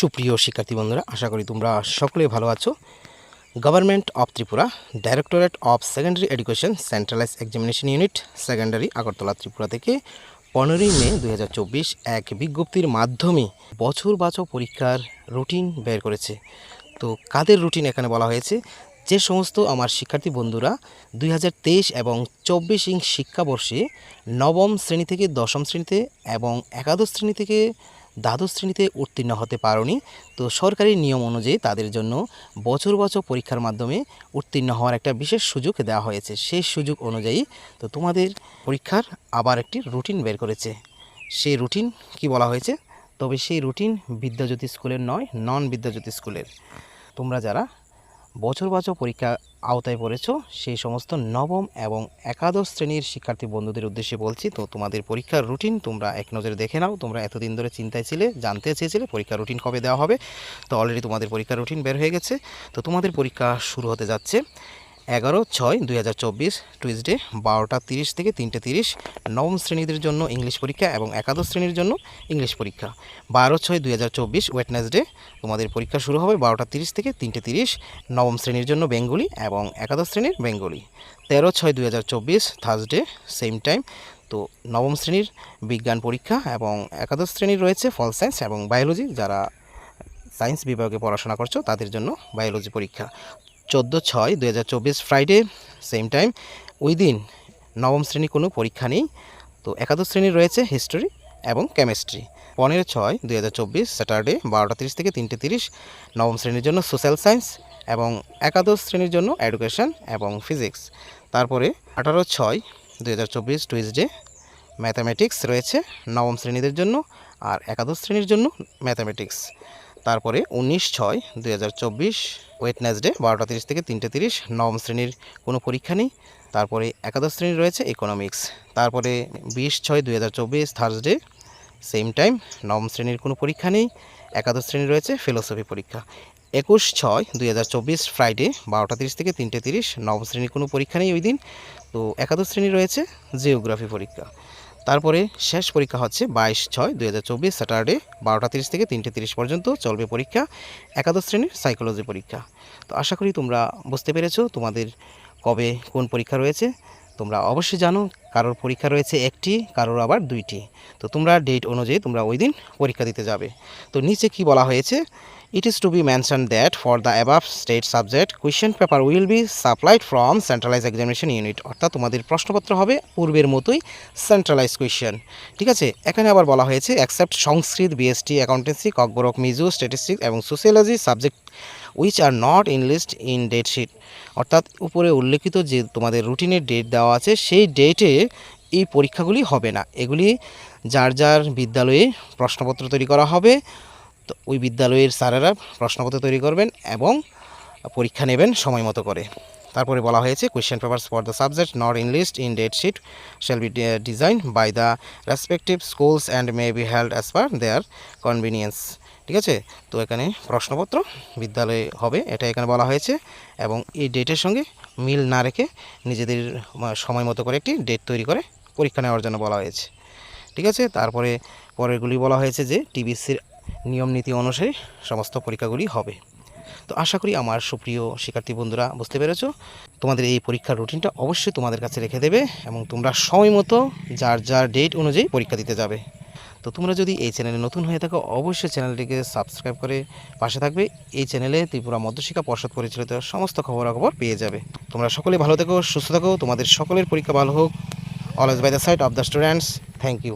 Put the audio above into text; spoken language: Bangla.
সুপ্রিয় শিক্ষার্থী বন্ধুরা, আশা করি তোমরা সকলে ভালো আছো। Government of Tripura directorate of secondary education centralise examination unit secondary Agartala Tripura থেকে পনেরোই মে দুই এক বিজ্ঞপ্তির মাধ্যমে বছর বাঁচো পরীক্ষার রুটিন বের করেছে। তো কাদের রুটিন এখানে বলা হয়েছে? যে সমস্ত আমার শিক্ষার্থী বন্ধুরা দুই হাজার তেইশ এবং চব্বিশ ইং শিক্ষাবর্ষে নবম শ্রেণি থেকে দশম শ্রেণীতে এবং একাদশ শ্রেণি থেকে দ্বাদশ শ্রেণীতে উত্তীর্ণ হতে পারোনি। তো সরকারি নিয়ম অনুযায়ী তাদের জন্য বছর বছর পরীক্ষার মাধ্যমে উত্তীর্ণ হওয়ার একটা বিশেষ সুযোগ দেওয়া হয়েছে। সেই সুযোগ অনুযায়ী তো তোমাদের পরীক্ষার আবার একটি রুটিন বের করেছে। সেই রুটিন কি বলা হয়েছে? তবে সেই রুটিন বিদ্যাজ্যোতি স্কুলের নয় নন বিদ্যাজ্যোতি স্কুলের। তোমরা যারা বছর বছর পরীক্ষা আওতায় পড়েছ, সেই সমস্ত নবম এবং একাদশ শ্রেণির শিক্ষার্থী বন্ধুদের উদ্দেশ্যে বলছি, তো তোমাদের পরীক্ষার রুটিন তোমরা এক নজরে দেখে নাও, তোমরা এতদিন ধরে চিন্তায় ছিলে, জানতে চেয়েছিলে পরীক্ষার রুটিন কবে দেওয়া হবে, তো অলরেডি তোমাদের পরীক্ষার রুটিন বের হয়ে গেছে, তো তোমাদের পরীক্ষা শুরু হতে যাচ্ছে। এগারো, ছয়, দুই হাজার চব্বিশ টুইসডে বারোটা তিরিশ থেকে তিনটে তিরিশ, নবম শ্রেণীদের জন্য ইংলিশ পরীক্ষা এবং একাদশ শ্রেণির জন্য ইংলিশ পরীক্ষা। বারো, ছয়, দুই হাজার চব্বিশ ওয়েটনেসডে তোমাদের পরীক্ষা শুরু হবে বারোটা তিরিশ থেকে তিনটে তিরিশ, নবম শ্রেণির জন্য বেঙ্গলি এবং একাদশ শ্রেণির বেঙ্গলি। তেরো, ছয়, দুই হাজার চব্বিশ থার্সডে সেম টাইম তো নবম শ্রেণির বিজ্ঞান পরীক্ষা এবং একাদশ শ্রেণির রয়েছে ফল সায়েন্স এবং বায়োলজি যারা সায়েন্স বিভাগে পড়াশোনা করছ তাদের জন্য বায়োলজি পরীক্ষা। চোদ্দ ছয় দু ফ্রাইডে সেম টাইম ওই দিন নবম শ্রেণি কোনো পরীক্ষা নেই। তো একাদশ শ্রেণির রয়েছে হিস্টোরি এবং কেমিস্ট্রি পনেরো ছয় চব্বিশ স্যাটারডে বারোটা তিরিশ থেকে তিনটে তিরিশ। নবম শ্রেণির জন্য সোশ্যাল সায়েন্স এবং একাদশ শ্রেণির জন্য এডুকেশন এবং ফিজিক্স তারপরে আঠারো ছয় দু হাজার চব্বিশ টুইসডে ম্যাথামেটিক্স রয়েছে নবম শ্রেণীদের জন্য আর একাদশ শ্রেণির জন্য ম্যাথামেটিক্স তারপরে উনিশ ছয় দুই হাজার চব্বিশ ওয়েটনেসডে বারোটা তিরিশ থেকে তিনটে তিরিশ নবম শ্রেণির কোনো পরীক্ষা নেই। তারপরে একাদশ শ্রেণির রয়েছে ইকোনমিক্স তারপরে বিশ ছয় দুই হাজার চব্বিশ থার্সডে সেম টাইম নবম শ্রেণির কোনো পরীক্ষা নেই। একাদশ শ্রেণির রয়েছে ফিলোসফি পরীক্ষা। একুশ ছয় দুই হাজার চব্বিশ ফ্রাইডে বারোটা তিরিশ থেকে তিনটে তিরিশ নবম শ্রেণির কোনো পরীক্ষা নেই ওই দিন। তো একাদশ শ্রেণি রয়েছে জিওগ্রাফি পরীক্ষা। তারপরে শেষ পরীক্ষা হচ্ছে বাইশ ছয় দুই হাজার চব্বিশ স্যাটারডে বারোটা তিরিশ থেকে তিনটে তিরিশ পর্যন্ত চলবে পরীক্ষা একাদশ শ্রেণির সাইকোলজি পরীক্ষা। তো আশা করি তোমরা বুঝতে পেরেছ তোমাদের কবে কোন পরীক্ষা রয়েছে। তোমরা অবশ্যই জানো কারোর পরীক্ষা রয়েছে একটি, কারোর আবার দুইটি। তো তোমরা ডেট অনুযায়ী তোমরা ওই দিন পরীক্ষা দিতে যাবে। তো নিচে কি বলা হয়েছে? It is to be mention that for the above state subject question paper will be supplied from centralise examination unit অর্থাৎ তোমাদের প্রশ্নপত্র হবে পূর্বের মতোই সেন্ট্রালাইজ কোয়েশ্চেন ঠিক আছে? এখানে আবার বলা হয়েছে accept Sanskrit BST accountancy Kokborok, Mizo statistics এবং sociology subject which are not in list in date sheet অর্থাৎ উপরে উল্লেখিত যে তোমাদের রুটিনের ডেট দেওয়া আছে, সেই ডেটে এই পরীক্ষাগুলি হবে না। এগুলি যার যার বিদ্যালয়ে প্রশ্নপত্র তৈরি করা হবে। তো ওই বিদ্যালয়ের স্যারেরা প্রশ্নপত্র তৈরি করবেন এবং পরীক্ষা নেবেন সময় মতো করে। তারপরে বলা হয়েছে question papers for the subject not in list in date sheet shall be design by the respective schools and may be held as per their convenience ঠিক আছে? তো এখানে প্রশ্নপত্র বিদ্যালয়ে হবে, এটা এখানে বলা হয়েছে, এবং এই ডেটের সঙ্গে মিল না রেখে নিজেদের সময় মতো করে একটি ডেট তৈরি করে পরীক্ষা নেওয়ার জন্য বলা হয়েছে। ঠিক আছে? তারপরে পরেরগুলি বলা হয়েছে যে, টিবিসির নিয়ম নীতি অনুসারে সমস্ত পরীক্ষাগুলি হবে। তো আশা করি আমার সুপ্রিয় শিক্ষার্থী বন্ধুরা বুঝতে পেরেছ? তোমাদের এই পরীক্ষার রুটিনটা অবশ্যই তোমাদের কাছে রেখে দেবে এবং তোমরা সময় মতো যার যার ডেট অনুযায়ী পরীক্ষা দিতে যাবে। তো তোমরা যদি এই চ্যানেলে নতুন হয়ে থাকো, অবশ্যই চ্যানেলটিকে সাবস্ক্রাইব করে পাশে থাকবে। এই চ্যানেলে ত্রিপুরা মধ্যশিক্ষা পর্ষদ পরিচালিত সমস্ত খবরাখবর পেয়ে যাবে। তোমরা সকলে ভালো থেকো, সুস্থ থাকো, তোমাদের সকলের পরীক্ষা ভালো হোক। Always by the side of the students thank you